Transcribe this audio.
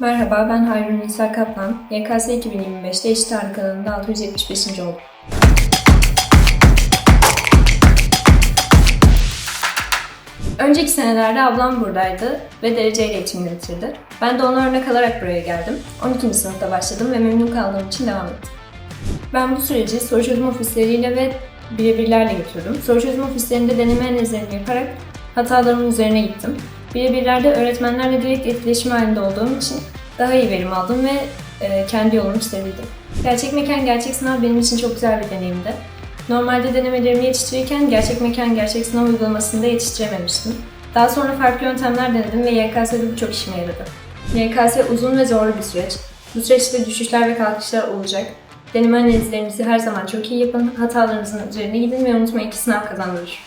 Merhaba, ben Hayrun Nisa Kaplan. YKS 2025'te Eşit Ağırlık alanında 675. oldum. Önceki senelerde ablam buradaydı ve dereceyle eğitimini bitirdi. Ben de ona örnek alarak buraya geldim. 12. sınıfta başladım ve memnun kaldığım için devam ettim. Ben bu süreci soru çözüm ofisleriyle ve birebirlerle götürdüm. Soru çözüm ofislerinde deneme analizlerimi yaparak hatalarımın üzerine gittim. Birebirlerde öğretmenlerle direkt etkileşim halinde olduğum için daha iyi verim aldım ve e, kendi yolumu çizebildim. Gerçek mekan gerçek sınav benim için çok güzel bir deneyimdi. Normalde denemelerimi yetiştirirken gerçek mekan gerçek sınav uygulamasında yetiştirememiştim. Daha sonra farklı yöntemler denedim ve YKS'de bu çok işime yaradı. YKS uzun ve zorlu bir süreç. Bu süreçte düşüşler ve kalkışlar olacak. Deneme analizlerinizi her zaman çok iyi yapın, hatalarınızın üzerine gidin ve unutmayın ki sınav kazandırır.